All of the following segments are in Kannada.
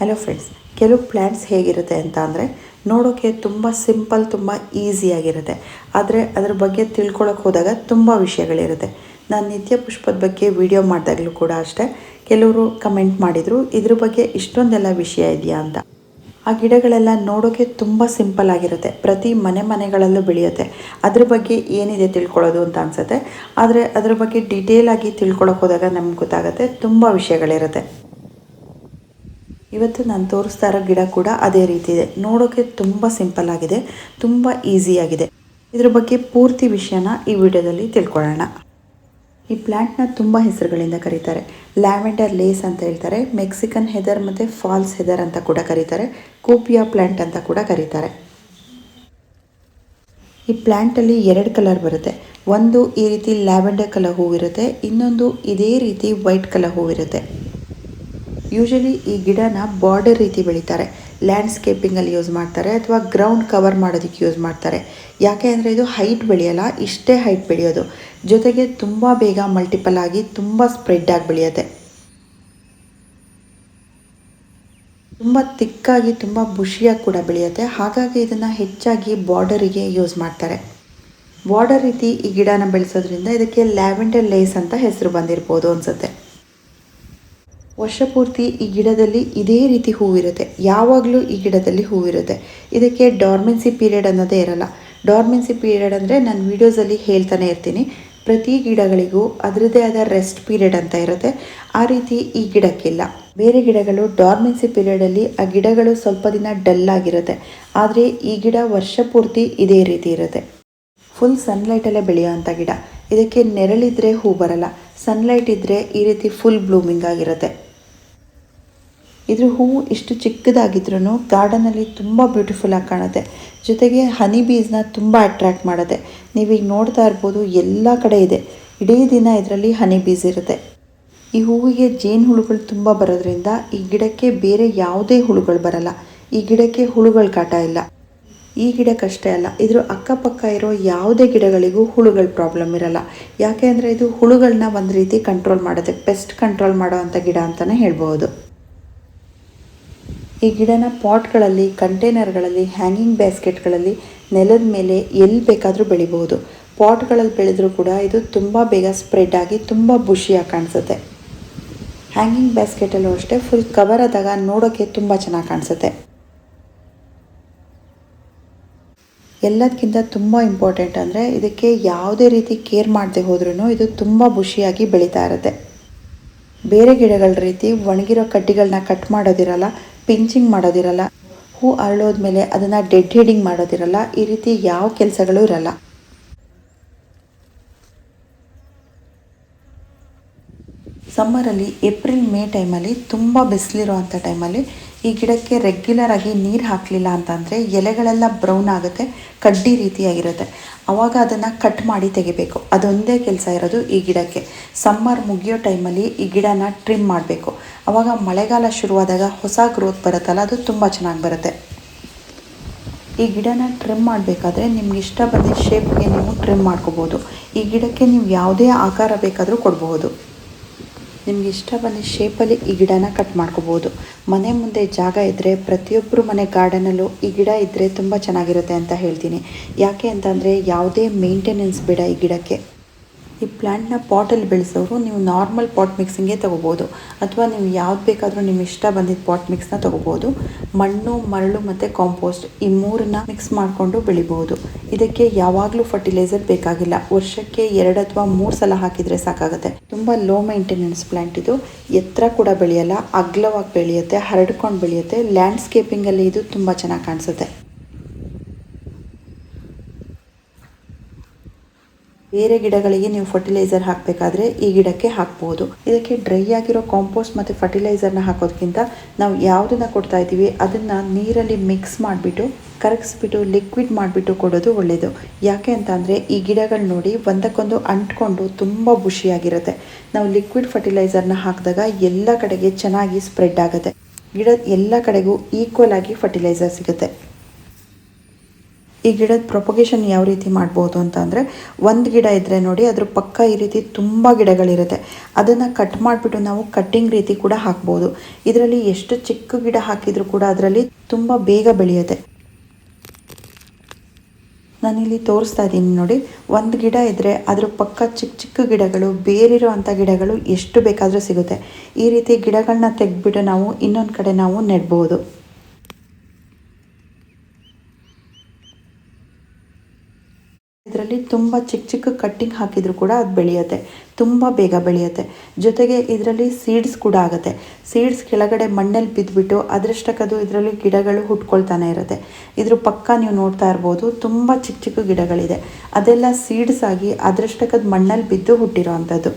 ಹಲೋ ಫ್ರೆಂಡ್ಸ್ ಕೆಲವು ಪ್ಲ್ಯಾಂಟ್ಸ್ ಹೇಗಿರುತ್ತೆ ಅಂತ ಅಂದರೆ ನೋಡೋಕ್ಕೆ ತುಂಬ ಸಿಂಪಲ್ ತುಂಬ ಈಸಿಯಾಗಿರುತ್ತೆ ಆದರೆ ಅದ್ರ ಬಗ್ಗೆ ತಿಳ್ಕೊಳಕ್ಕೆ ಹೋದಾಗ ತುಂಬ ವಿಷಯಗಳಿರುತ್ತೆ. ನಾನು ನಿತ್ಯ ಪುಷ್ಪದ ಬಗ್ಗೆ ವಿಡಿಯೋ ಮಾಡಿದಾಗಲೂ ಕೂಡ ಅಷ್ಟೇ, ಕೆಲವರು ಕಮೆಂಟ್ ಮಾಡಿದರು, ಇದ್ರ ಬಗ್ಗೆ ಇಷ್ಟೊಂದೆಲ್ಲ ವಿಷಯ ಇದೆಯಾ ಅಂತ. ಆ ಗಿಡಗಳೆಲ್ಲ ನೋಡೋಕ್ಕೆ ತುಂಬ ಸಿಂಪಲ್ ಆಗಿರುತ್ತೆ. ಪ್ರತಿ ಮನೆ ಮನೆಗಳಲ್ಲೂ ಬೆಳೆಯುತ್ತೆ. ಅದ್ರ ಬಗ್ಗೆ ಏನಿದೆ ತಿಳ್ಕೊಳ್ಳೋದು ಅಂತ ಅನಿಸುತ್ತೆ. ಆದರೆ ಅದ್ರ ಬಗ್ಗೆ ಡೀಟೇಲ್ ಆಗಿ ಹೋದಾಗ ನಮ್ಗೆ ಗೊತ್ತಾಗುತ್ತೆ, ತುಂಬ ವಿಷಯಗಳಿರುತ್ತೆ. ಇವತ್ತು ನಾನು ತೋರಿಸ್ತಾ ಇರೋ ಗಿಡ ಕೂಡ ಅದೇ ರೀತಿ ಇದೆ. ನೋಡೋಕ್ಕೆ ತುಂಬ ಸಿಂಪಲ್ ಆಗಿದೆ, ತುಂಬ ಈಸಿಯಾಗಿದೆ ಇದ್ರ ಬಗ್ಗೆ ಪೂರ್ತಿ ವಿಷಯನ ಈ ವಿಡಿಯೋದಲ್ಲಿ ತಿಳ್ಕೊಳ್ಳೋಣ. ಈ ಪ್ಲ್ಯಾಂಟ್ನ ತುಂಬ ಹೆಸರುಗಳಿಂದ ಕರೀತಾರೆ. ಲ್ಯಾವೆಂಡರ್ ಲೇಸ್ ಅಂತ ಹೇಳ್ತಾರೆ, ಮೆಕ್ಸಿಕನ್ ಹೆದರ್ ಮತ್ತು ಫಾಲ್ಸ್ ಹೆದರ್ ಅಂತ ಕೂಡ ಕರೀತಾರೆ, ಕೂಪಿಯಾ ಪ್ಲ್ಯಾಂಟ್ ಅಂತ ಕೂಡ ಕರೀತಾರೆ. ಈ ಪ್ಲ್ಯಾಂಟಲ್ಲಿ ಎರಡು ಕಲರ್ ಬರುತ್ತೆ. ಒಂದು ಈ ರೀತಿ ಲ್ಯಾವೆಂಡರ್ ಕಲರ್ ಹೂವಿರುತ್ತೆ, ಇನ್ನೊಂದು ಇದೇ ರೀತಿ ವೈಟ್ ಕಲರ್ ಹೂವಿರುತ್ತೆ. ಯೂಶಲಿ ಈ ಗಿಡನ ಬಾರ್ಡರ್ ರೀತಿ ಬೆಳೀತಾರೆ. ಲ್ಯಾಂಡ್ಸ್ಕೇಪಿಂಗಲ್ಲಿ ಯೂಸ್ ಮಾಡ್ತಾರೆ ಅಥವಾ ಗ್ರೌಂಡ್ ಕವರ್ ಮಾಡೋದಕ್ಕೆ ಯೂಸ್ ಮಾಡ್ತಾರೆ. ಯಾಕೆ ಅಂದರೆ ಇದು ಹೈಟ್ ಬೆಳೆಯಲ್ಲ, ಇಷ್ಟೇ ಹೈಟ್ ಬೆಳೆಯೋದು. ಜೊತೆಗೆ ತುಂಬ ಬೇಗ ಮಲ್ಟಿಪಲ್ ಆಗಿ ತುಂಬ ಸ್ಪ್ರೆಡ್ ಆಗಿ ಬೆಳೆಯುತ್ತೆ. ತುಂಬ ತಿಕ್ಕಾಗಿ ತುಂಬ ಬುಷಿಯಾಗಿ ಕೂಡ ಬೆಳೆಯುತ್ತೆ. ಹಾಗಾಗಿ ಇದನ್ನು ಹೆಚ್ಚಾಗಿ ಬಾರ್ಡರಿಗೆ ಯೂಸ್ ಮಾಡ್ತಾರೆ. ಬಾರ್ಡರ್ ರೀತಿ ಈ ಗಿಡನ ಬೆಳೆಸೋದ್ರಿಂದ ಇದಕ್ಕೆ ಲ್ಯಾವೆಂಡರ್ ಲೇಸ್ ಅಂತ ಹೆಸರು ಬಂದಿರ್ಬೋದು ಅನಿಸುತ್ತೆ. ವರ್ಷ ಪೂರ್ತಿ ಈ ಗಿಡದಲ್ಲಿ ಇದೇ ರೀತಿ ಹೂವಿರುತ್ತೆ. ಯಾವಾಗಲೂ ಈ ಗಿಡದಲ್ಲಿ ಹೂವಿರುತ್ತೆ. ಇದಕ್ಕೆ ಡಾರ್ಮೆನ್ಸಿ ಪೀರಿಯಡ್ ಅನ್ನೋದೇ ಇರಲ್ಲ. ಡಾರ್ಮೆನ್ಸಿ ಪೀರಿಯಡ್ ಅಂದರೆ ನಾನು ವೀಡಿಯೋಸಲ್ಲಿ ಹೇಳ್ತಾನೆ ಇರ್ತೀನಿ. ಪ್ರತಿ ಗಿಡಗಳಿಗೂ ಅದರದ್ದೇ ಆದ ರೆಸ್ಟ್ ಪೀರಿಯಡ್ ಅಂತ ಇರುತ್ತೆ. ಆ ರೀತಿ ಈ ಗಿಡಕ್ಕಿಲ್ಲ. ಬೇರೆ ಗಿಡಗಳು ಡಾರ್ಮೆನ್ಸಿ ಪೀರಿಯಡಲ್ಲಿ ಆ ಗಿಡಗಳು ಸ್ವಲ್ಪ ದಿನ ಡಲ್ ಆಗಿರುತ್ತೆ. ಆದರೆ ಈ ಗಿಡ ವರ್ಷ ಪೂರ್ತಿ ಇದೇ ರೀತಿ ಇರುತ್ತೆ. ಫುಲ್ ಸನ್ಲೈಟಲ್ಲೇ ಬೆಳೆಯೋವಂಥ ಗಿಡ. ಇದಕ್ಕೆ ನೆರಳಿದ್ರೆ ಹೂ ಬರಲ್ಲ. ಸನ್ಲೈಟ್ ಇದ್ದರೆ ಈ ರೀತಿ ಫುಲ್ ಬ್ಲೂಮಿಂಗ್ ಆಗಿರುತ್ತೆ. ಇದ್ರ ಹೂವು ಇಷ್ಟು ಚಿಕ್ಕದಾಗಿದ್ರೂ ಗಾರ್ಡನಲ್ಲಿ ತುಂಬ ಬ್ಯೂಟಿಫುಲ್ ಆಗಿ ಕಾಣುತ್ತೆ. ಜೊತೆಗೆ ಹನಿ ಬೀಸ್ನ ತುಂಬ ಅಟ್ರ್ಯಾಕ್ಟ್ ಮಾಡುತ್ತೆ. ನೀವೀಗ ನೋಡ್ತಾ ಇರ್ಬೋದು ಎಲ್ಲ ಕಡೆ ಇದೆ. ಇಡೀ ದಿನ ಇದರಲ್ಲಿ ಹನಿ ಬೀಸ್ ಇರುತ್ತೆ. ಈ ಹೂವಿಗೆ ಜೇನು ಹುಳುಗಳು ತುಂಬ ಬರೋದ್ರಿಂದ ಈ ಗಿಡಕ್ಕೆ ಬೇರೆ ಯಾವುದೇ ಹುಳುಗಳು ಬರಲ್ಲ. ಈ ಗಿಡಕ್ಕೆ ಹುಳುಗಳ ಕಾಟ ಇಲ್ಲ. ಈ ಗಿಡಕ್ಕಷ್ಟೇ ಅಲ್ಲ, ಇದ್ರ ಅಕ್ಕಪಕ್ಕ ಇರೋ ಯಾವುದೇ ಗಿಡಗಳಿಗೂ ಹುಳುಗಳ ಪ್ರಾಬ್ಲಮ್ ಇರಲ್ಲ. ಯಾಕೆ ಅಂದರೆ ಇದು ಹುಳುಗಳನ್ನ ಒಂದು ರೀತಿ ಕಂಟ್ರೋಲ್ ಮಾಡುತ್ತೆ. ಪೆಸ್ಟ್ ಕಂಟ್ರೋಲ್ ಮಾಡೋ ಗಿಡ ಅಂತಲೇ ಹೇಳ್ಬೋದು ಈ ಗಿಡನ ಪಾಟ್ಗಳಲ್ಲಿ, ಕಂಟೈನರ್ಗಳಲ್ಲಿ, ಹ್ಯಾಂಗಿಂಗ್ ಬ್ಯಾಸ್ಕೆಟ್ಗಳಲ್ಲಿ ನೆಲದ ಮೇಲೆ ಎಲ್ಲಿ ಬೇಕಾದರೂ ಬೆಳಿಬಹುದು ಪಾಟ್ಗಳಲ್ಲಿ ಬೆಳೆದರೂ ಕೂಡ ಇದು ತುಂಬ ಬೇಗ ಸ್ಪ್ರೆಡ್ ಆಗಿ ತುಂಬ ಬುಷಿಯಾಗಿ ಕಾಣಿಸುತ್ತೆ. ಹ್ಯಾಂಗಿಂಗ್ ಬ್ಯಾಸ್ಕೆಟಲ್ಲೂ ಅಷ್ಟೇ ಫುಲ್ ಕವರ್ ಆದಾಗ ನೋಡೋಕ್ಕೆ ತುಂಬ ಚೆನ್ನಾಗಿ ಕಾಣಿಸುತ್ತೆ. ಎಲ್ಲದಕ್ಕಿಂತ ತುಂಬ ಇಂಪಾರ್ಟೆಂಟ್ ಅಂದರೆ ಇದಕ್ಕೆ ಯಾವುದೇ ರೀತಿ ಕೇರ್ ಮಾಡದೆ ಹೋದ್ರೂ ಇದು ತುಂಬ ಬುಷಿಯಾಗಿ ಬೆಳೀತಾ ಇರುತ್ತೆ. ಬೇರೆ ಗಿಡಗಳ ರೀತಿ ಒಣಗಿರೋ ಕಡ್ಡಿಗಳನ್ನ ಕಟ್ ಮಾಡೋದಿರಲ್ಲ ಪಿಂಚಿಂಗ್ ಮಾಡೋದಿರಲ್ಲ, ಹೂ ಅರಳೋದ್ಮೇಲೆ ಅದನ್ನು ಡೆಡ್ ಹೀಡಿಂಗ್ ಮಾಡೋದಿರಲ್ಲ, ಈ ರೀತಿ ಯಾವ ಕೆಲಸಗಳು ಇರಲ್ಲ. ಸಮ್ಮರಲ್ಲಿ ಏಪ್ರಿಲ್ ಮೇ ಟೈಮಲ್ಲಿ ತುಂಬ ಬಿಸಿಲಿರೋ ಅಂಥ ಟೈಮಲ್ಲಿ ಈ ಗಿಡಕ್ಕೆ ರೆಗ್ಯುಲರ್ ಆಗಿ ನೀರು ಹಾಕಲಿಲ್ಲ ಅಂತಂದರೆ ಎಲೆಗಳೆಲ್ಲ ಬ್ರೌನ್ ಆಗುತ್ತೆ, ಕಡ್ಡಿ ರೀತಿಯಾಗಿರುತ್ತೆ. ಆವಾಗ ಅದನ್ನು ಕಟ್ ಮಾಡಿ ತೆಗಿಬೇಕು. ಅದೊಂದೇ ಕೆಲಸ ಇರೋದು ಈ ಗಿಡಕ್ಕೆ. ಸಮ್ಮರ್ ಮುಗಿಯೋ ಟೈಮಲ್ಲಿ ಈ ಗಿಡನ ಟ್ರಿಮ್ ಮಾಡಬೇಕು. ಆವಾಗ ಮಳೆಗಾಲ ಶುರುವಾದಾಗ ಹೊಸ ಗ್ರೋತ್ ಬರುತ್ತಲ್ಲ, ಅದು ತುಂಬ ಚೆನ್ನಾಗಿ ಬರುತ್ತೆ. ಈ ಗಿಡನ ಟ್ರಿಮ್ ಮಾಡಬೇಕಾದ್ರೆ ನಿಮ್ಗೆ ಇಷ್ಟ ಬಂದ ಶೇಪ್ಗೆ ನೀವು ಟ್ರಿಮ್ ಮಾಡ್ಕೋಬೋದು. ಈ ಗಿಡಕ್ಕೆ ನೀವು ಯಾವುದೇ ಆಕಾರ ಬೇಕಾದರೂ ಕೊಡಬಹುದು. ನಿಮ್ಗೆ ಇಷ್ಟ ಬಂದ ಶೇಪಲ್ಲಿ ಈ ಗಿಡನ ಕಟ್ ಮಾಡ್ಕೋಬೋದು. ಮನೆ ಮುಂದೆ ಜಾಗ ಇದ್ದರೆ ಪ್ರತಿಯೊಬ್ಬರು ಮನೆ ಗಾರ್ಡನಲ್ಲೂ ಈ ಗಿಡ ಇದ್ದರೆ ತುಂಬ ಚೆನ್ನಾಗಿರುತ್ತೆ ಅಂತ ಹೇಳ್ತೀನಿ. ಯಾಕೆ ಅಂತಂದರೆ ಯಾವುದೇ ಮೇಂಟೆನೆನ್ಸ್ ಬೇಡ ಈ ಗಿಡಕ್ಕೆ. ಈ ಪ್ಲ್ಯಾಂಟ್ನ ಪಾಟಲ್ಲಿ ಬೆಳೆಸೋರು ನೀವು ನಾರ್ಮಲ್ ಪಾಟ್ ಮಿಕ್ಸಿಂಗೇ ತೊಗೋಬೋದು. ಅಥವಾ ನೀವು ಯಾವ್ದು ಬೇಕಾದರೂ ನಿಮ್ಮ ಇಷ್ಟ ಬಂದಿದ್ದ ಪಾಟ್ ಮಿಕ್ಸ್ನ ತೊಗೋಬೋದು. ಮಣ್ಣು, ಮರಳು ಮತ್ತು ಕಾಂಪೋಸ್ಟ್ ಈ ಮೂರನ್ನ ಮಿಕ್ಸ್ ಮಾಡಿಕೊಂಡು ಬೆಳಿಬೋದು. ಇದಕ್ಕೆ ಯಾವಾಗಲೂ ಫರ್ಟಿಲೈಸರ್ ಬೇಕಾಗಿಲ್ಲ. ವರ್ಷಕ್ಕೆ ಎರಡು ಅಥವಾ ಮೂರು ಸಲ ಹಾಕಿದರೆ ಸಾಕಾಗುತ್ತೆ. ತುಂಬ ಲೋ ಮೈಂಟೆನೆನ್ಸ್ ಪ್ಲ್ಯಾಂಟ್ ಇದು. ಎತ್ತರ ಕೂಡ ಬೆಳೆಯಲ್ಲ, ಅಗ್ಲವಾಗಿ ಬೆಳೆಯುತ್ತೆ, ಹರಡ್ಕೊಂಡು ಬೆಳೆಯುತ್ತೆ. ಲ್ಯಾಂಡ್ಸ್ಕೇಪಿಂಗಲ್ಲಿ ಇದು ತುಂಬ ಚೆನ್ನಾಗಿ ಕಾಣಿಸುತ್ತೆ. ಬೇರೆ ಗಿಡಗಳಿಗೆ ನೀವು ಫರ್ಟಿಲೈಸರ್ ಹಾಕಬೇಕಾದ್ರೆ ಈ ಗಿಡಕ್ಕೆ ಹಾಕ್ಬೋದು. ಇದಕ್ಕೆ ಡ್ರೈ ಆಗಿರೋ ಕಾಂಪೋಸ್ಟ್ ಮತ್ತು ಫರ್ಟಿಲೈಸರ್ನ ಹಾಕೋದಕ್ಕಿಂತ ನಾವು ಯಾವುದನ್ನ ಕೊಡ್ತಾ ಇದ್ದೀವಿ, ಅದನ್ನು ನೀರಲ್ಲಿ ಮಿಕ್ಸ್ ಮಾಡಿಬಿಟ್ಟು, ಕರಗಿಸ್ಬಿಟ್ಟು ಲಿಕ್ವಿಡ್ ಮಾಡಿಬಿಟ್ಟು ಕೊಡೋದು ಒಳ್ಳೆಯದು ಯಾಕೆ ಅಂತ ಅಂದರೆ ಈ ಗಿಡಗಳು ನೋಡಿ ಒಂದಕ್ಕೊಂದು ಅಂಟ್ಕೊಂಡು ತುಂಬ ಬುಷಿಯಾಗಿರುತ್ತೆ ನಾವು ಲಿಕ್ವಿಡ್ ಫರ್ಟಿಲೈಸರ್ನ ಹಾಕಿದಾಗ ಎಲ್ಲ ಕಡೆಗೆ ಚೆನ್ನಾಗಿ ಸ್ಪ್ರೆಡ್ ಆಗುತ್ತೆ. ಗಿಡ ಎಲ್ಲ ಕಡೆಗೂ ಈಕ್ವಲ್ ಆಗಿ ಫರ್ಟಿಲೈಸರ್ ಸಿಗುತ್ತೆ. ಈ ಗಿಡದ ಪ್ರೊಪೊಗೇಷನ್ ಯಾವ ರೀತಿ ಮಾಡ್ಬೋದು ಅಂತ ಅಂದರೆ ಒಂದು ಗಿಡ ಇದ್ದರೆ ನೋಡಿ ಅದ್ರ ಪಕ್ಕ ಈ ರೀತಿ ತುಂಬ ಗಿಡಗಳಿರುತ್ತೆ. ಅದನ್ನು ಕಟ್ ಮಾಡಿಬಿಟ್ಟು ನಾವು ಕಟ್ಟಿಂಗ್ ರೀತಿ ಕೂಡ ಹಾಕ್ಬೋದು. ಇದರಲ್ಲಿ ಎಷ್ಟು ಚಿಕ್ಕ ಗಿಡ ಹಾಕಿದರೂ ಕೂಡ ಅದರಲ್ಲಿ ತುಂಬ ಬೇಗ ಬೆಳೆಯುತ್ತೆ. ನಾನಿಲ್ಲಿ ತೋರಿಸ್ತಾ ಇದ್ದೀನಿ ನೋಡಿ. ಒಂದು ಗಿಡ ಇದ್ದರೆ ಅದ್ರ ಪಕ್ಕ ಚಿಕ್ಕ ಚಿಕ್ಕ ಗಿಡಗಳು ಬೇರಿರೋ ಗಿಡಗಳು ಎಷ್ಟು ಬೇಕಾದರೂ ಸಿಗುತ್ತೆ. ಈ ರೀತಿ ಗಿಡಗಳನ್ನ ತೆಗೆದ್ಬಿಟ್ಟು ನಾವು ಇನ್ನೊಂದು ಕಡೆ ನಾವು ನೆಡ್ಬೋದು. ಇದರಲ್ಲಿ ತುಂಬ ಚಿಕ್ಕ ಚಿಕ್ಕ ಕಟ್ಟಿಂಗ್ ಹಾಕಿದ್ರು ಕೂಡ ಅದು ಬೆಳೆಯುತ್ತೆ. ತುಂಬ ಬೇಗ ಬೆಳೆಯುತ್ತೆ. ಜೊತೆಗೆ ಇದರಲ್ಲಿ ಸೀಡ್ಸ್ ಕೂಡ ಆಗುತ್ತೆ. ಸೀಡ್ಸ್ ಕೆಳಗಡೆ ಮಣ್ಣಲ್ಲಿ ಬಿದ್ದುಬಿಟ್ಟು ಅದೃಷ್ಟಕ್ಕದು ಇದರಲ್ಲಿ ಗಿಡಗಳು ಹುಟ್ಕೊಳ್ತಾನೆ ಇರುತ್ತೆ. ಇದ್ರ ಪಕ್ಕ ನೀವು ನೋಡ್ತಾ ಇರ್ಬೋದು ತುಂಬ ಚಿಕ್ಕ ಚಿಕ್ಕ ಗಿಡಗಳಿದೆ. ಅದೆಲ್ಲ ಸೀಡ್ಸ್ ಆಗಿ ಅದರಷ್ಟಕ್ಕದು ಮಣ್ಣಲ್ಲಿ ಬಿದ್ದು ಹುಟ್ಟಿರೋ ಅಂಥದ್ದು.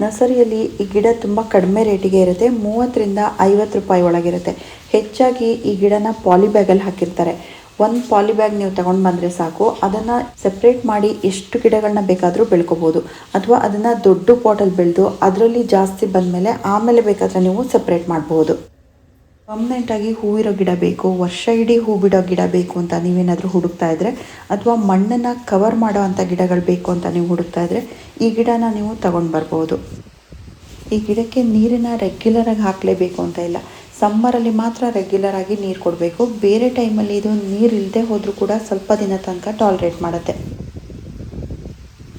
ನರ್ಸರಿಯಲ್ಲಿ ಈ ಗಿಡ ತುಂಬ ಕಡಿಮೆ ರೇಟಿಗೆ ಇರುತ್ತೆ, ಮೂವತ್ತರಿಂದ ಐವತ್ತು ರೂಪಾಯಿ ಒಳಗಿರುತ್ತೆ. ಹೆಚ್ಚಾಗಿ ಈ ಗಿಡನ ಪಾಲಿ ಬ್ಯಾಗಲ್ಲಿ ಹಾಕಿರ್ತಾರೆ. ಒಂದು ಪಾಲಿ ಬ್ಯಾಗ್ ನೀವು ತಗೊಂಡು ಬಂದರೆ ಸಾಕು, ಅದನ್ನು ಸೆಪ್ರೇಟ್ ಮಾಡಿ ಎಷ್ಟು ಗಿಡಗಳನ್ನ ಬೇಕಾದರೂ ಬೆಳ್ಕೋಬೋದು. ಅಥವಾ ಅದನ್ನು ದೊಡ್ಡ ಪಾಟಲ್ಲಿ ಬೆಳೆದು ಅದರಲ್ಲಿ ಜಾಸ್ತಿ ಬಂದಮೇಲೆ ಆಮೇಲೆ ಬೇಕಾದರೆ ನೀವು ಸೆಪ್ರೇಟ್ ಮಾಡ್ಬೋದು. ಪರ್ಮನೆಂಟಾಗಿ ಹೂವಿರೋ ಗಿಡ ಬೇಕು, ವರ್ಷ ಇಡೀ ಹೂ ಬಿಡೋ ಗಿಡ ಬೇಕು ಅಂತ ನೀವೇನಾದರೂ ಹುಡುಕ್ತಾ ಇದ್ದರೆ ಅಥವಾ ಮಣ್ಣನ್ನು ಕವರ್ ಮಾಡೋ ಅಂಥ ಗಿಡಗಳು ಬೇಕು ಅಂತ ನೀವು ಹುಡುಕ್ತಾ ಇದ್ದರೆ ಈ ಗಿಡನ ನೀವು ತಗೊಂಡು ಬರ್ಬೋದು. ಈ ಗಿಡಕ್ಕೆ ನೀರನ್ನ ರೆಗ್ಯುಲರಾಗಿ ಹಾಕಲೇಬೇಕು ಅಂತ ಇಲ್ಲ. ಸಮ್ಮರಲ್ಲಿ ಮಾತ್ರ ರೆಗ್ಯುಲರ್ ಆಗಿ ನೀರು ಕೊಡಬೇಕು. ಬೇರೆ ಟೈಮಲ್ಲಿ ಇದು ನೀರು ಇಲ್ಲದೆ ಹೋದರೂ ಕೂಡ ಸ್ವಲ್ಪ ದಿನ ತನಕ ಟಾಲ್ರೇಟ್ ಮಾಡುತ್ತೆ.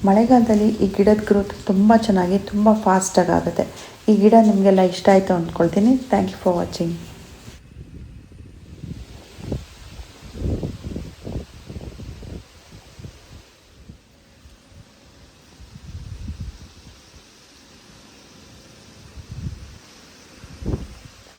ಮಳೆಗಾಲದಲ್ಲಿ ಈ ಗಿಡದ ಗ್ರೋತ್ ತುಂಬ ಚೆನ್ನಾಗಿ, ತುಂಬ ಫಾಸ್ಟಾಗಿ ಆಗುತ್ತೆ. ಈ ಗಿಡ ನಿಮಗೆಲ್ಲ ಇಷ್ಟ ಆಯಿತು ಅಂದ್ಕೊಳ್ತೀನಿ. Thank you for watching